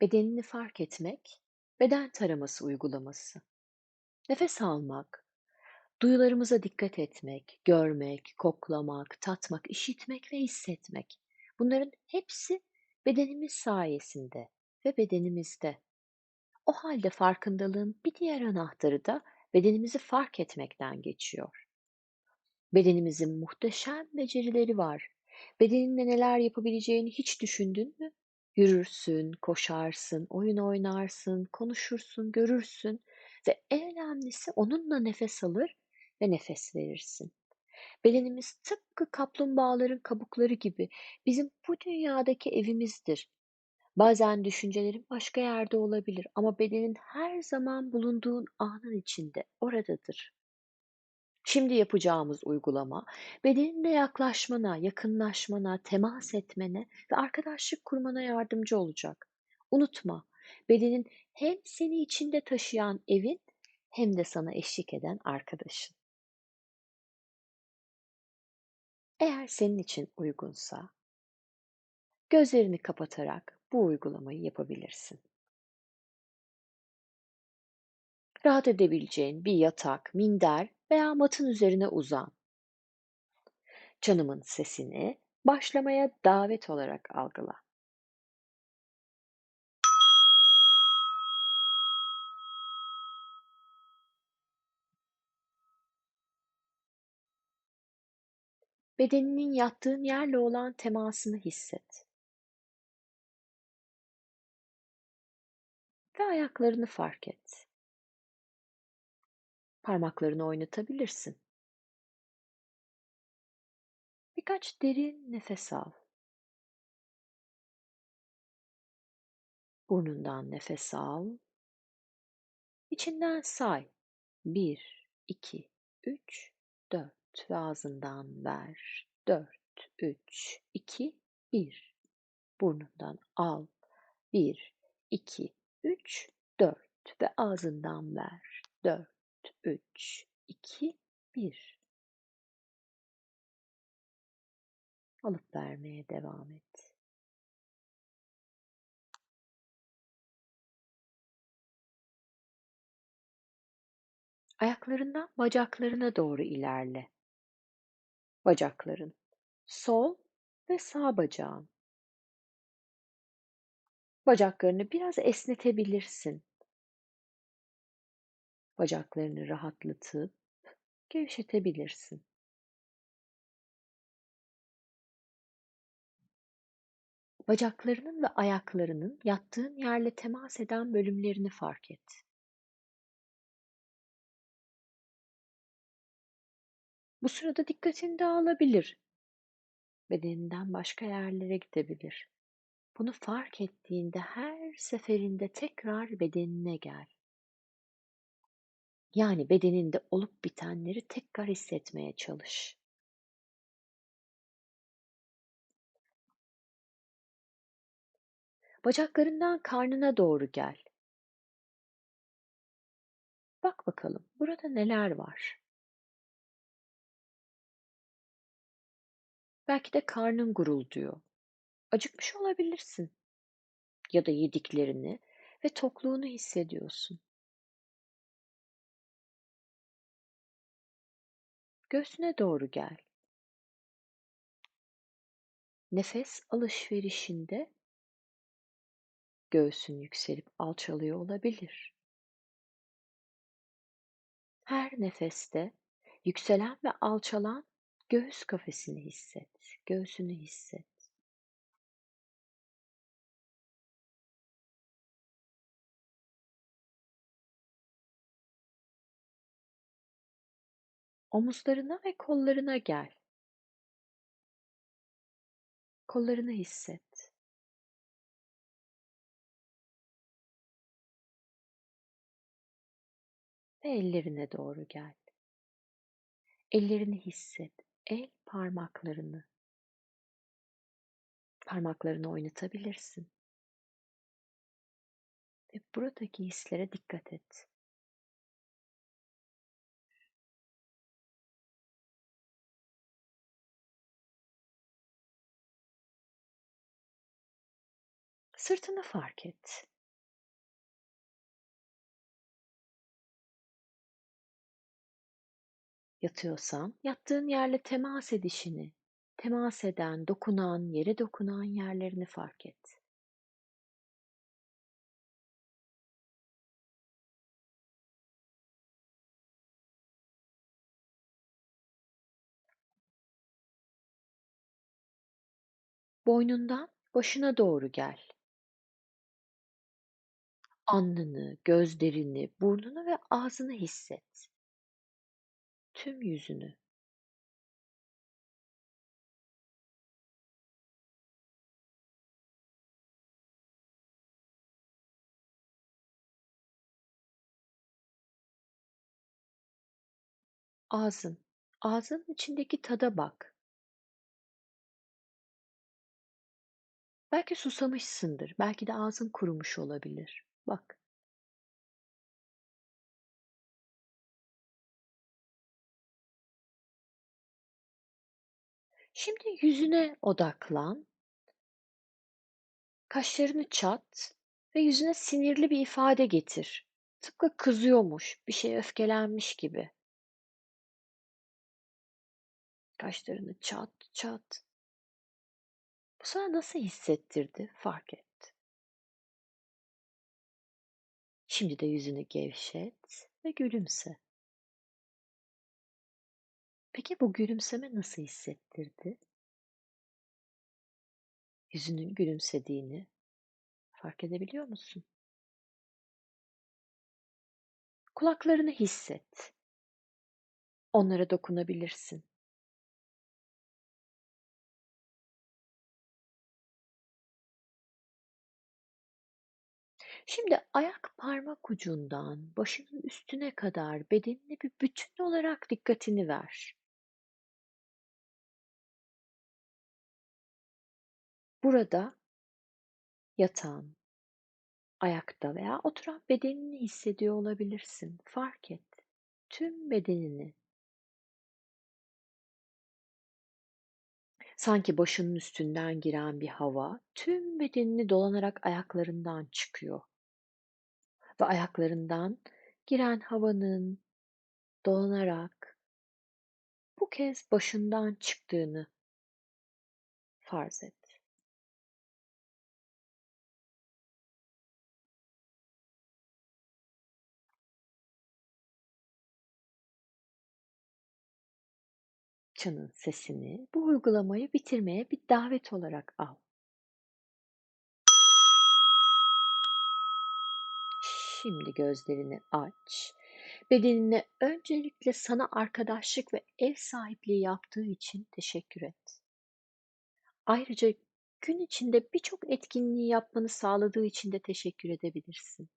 Bedenini fark etmek, beden taraması uygulaması. Nefes almak, duyularımıza dikkat etmek, görmek, koklamak, tatmak, işitmek ve hissetmek. Bunların hepsi bedenimiz sayesinde ve bedenimizde. O halde farkındalığın bir diğer anahtarı da bedenimizi fark etmekten geçiyor. Bedenimizin muhteşem becerileri var. Bedeninle neler yapabileceğini hiç düşündün mü? Yürürsün, koşarsın, oyun oynarsın, konuşursun, görürsün ve en önemlisi onunla nefes alır ve nefes verirsin. Bedenimiz tıpkı kaplumbağaların kabukları gibi bizim bu dünyadaki evimizdir. Bazen düşüncelerin başka yerde olabilir ama bedenin her zaman bulunduğun anın içinde, oradadır. Şimdi yapacağımız uygulama bedeninle yaklaşmana, yakınlaşmana, temas etmene ve arkadaşlık kurmana yardımcı olacak. Unutma, bedenin hem seni içinde taşıyan evin hem de sana eşlik eden arkadaşın. Eğer senin için uygunsa, gözlerini kapatarak bu uygulamayı yapabilirsin. Rahat edebileceğin bir yatak, minder veya matın üzerine uzan. Canımın sesini başlamaya davet olarak algıla. Bedeninin yattığın yerle olan temasını hisset. Ve ayaklarını fark et. Parmaklarını oynatabilirsin. Birkaç derin nefes al. Burnundan nefes al. İçinden say. Bir, iki, üç, dört ve ağzından ver. Dört, üç, iki, bir. Burnundan al. Bir, iki, üç, dört ve ağzından ver. Dört, üç, iki, bir. Alıp vermeye devam et. Ayaklarından bacaklarına doğru ilerle. Bacakların sol ve sağ bacağın. Bacaklarını biraz esnetebilirsin. Bacaklarını rahatlatıp gevşetebilirsin. Bacaklarının ve ayaklarının yattığın yerle temas eden bölümlerini fark et. Bu sırada dikkatin dağılabilir. Bedeninden başka yerlere gidebilir. Bunu fark ettiğinde her seferinde tekrar bedenine gel. Yani bedeninde olup bitenleri tekrar hissetmeye çalış. Bacaklarından karnına doğru gel. Bak bakalım burada neler var. Belki de karnın gurulduyor. Acıkmış olabilirsin. Ya da yediklerini ve tokluğunu hissediyorsun. Göğsüne doğru gel. Nefes alışverişinde göğsün yükselip alçalıyor olabilir. Her nefeste yükselen ve alçalan göğüs kafesini hisset, göğsünü hisset. Omuzlarına ve kollarına gel. Kollarını hisset. Ve ellerine doğru gel. Ellerini hisset. El parmaklarını. Parmaklarını oynatabilirsin. Ve buradaki hislere dikkat et. Sırtını fark et. Yatıyorsan yattığın yerle temas edişini, temas eden, dokunan, yere dokunan yerlerini fark et. Boynundan başına doğru gel. Alnını, gözlerini, burnunu ve ağzını hisset. Tüm yüzünü. Ağzın. Ağzının içindeki tada bak. Belki susamışsındır. Belki de ağzın kurumuş olabilir. Bak. Şimdi yüzüne odaklan. Kaşlarını çat ve yüzüne sinirli bir ifade getir. Tıpkı kızıyormuş, bir şeye öfkelenmiş gibi. Kaşlarını çat çat. Bu sana nasıl hissettirdi? Fark et. Şimdi de yüzünü gevşet ve gülümse. Peki bu gülümseme nasıl hissettirdi? Yüzünün gülümsediğini fark edebiliyor musun? Kulaklarını hisset. Onlara dokunabilirsin. Şimdi ayak parmak ucundan başının üstüne kadar bedenine bir bütün olarak dikkatini ver. Burada yatan, ayakta veya oturan bedenini hissediyor olabilirsin. Fark et. Tüm bedenini. Sanki başının üstünden giren bir hava tüm bedenini dolanarak ayaklarından çıkıyor. Ve ayaklarından giren havanın dolanarak bu kez başından çıktığını farz et. Çanın sesini bu uygulamayı bitirmeye bir davet olarak al. Şimdi gözlerini aç. Bedenine öncelikle sana arkadaşlık ve ev sahipliği yaptığı için teşekkür et. Ayrıca gün içinde birçok etkinliği yapmanı sağladığı için de teşekkür edebilirsin.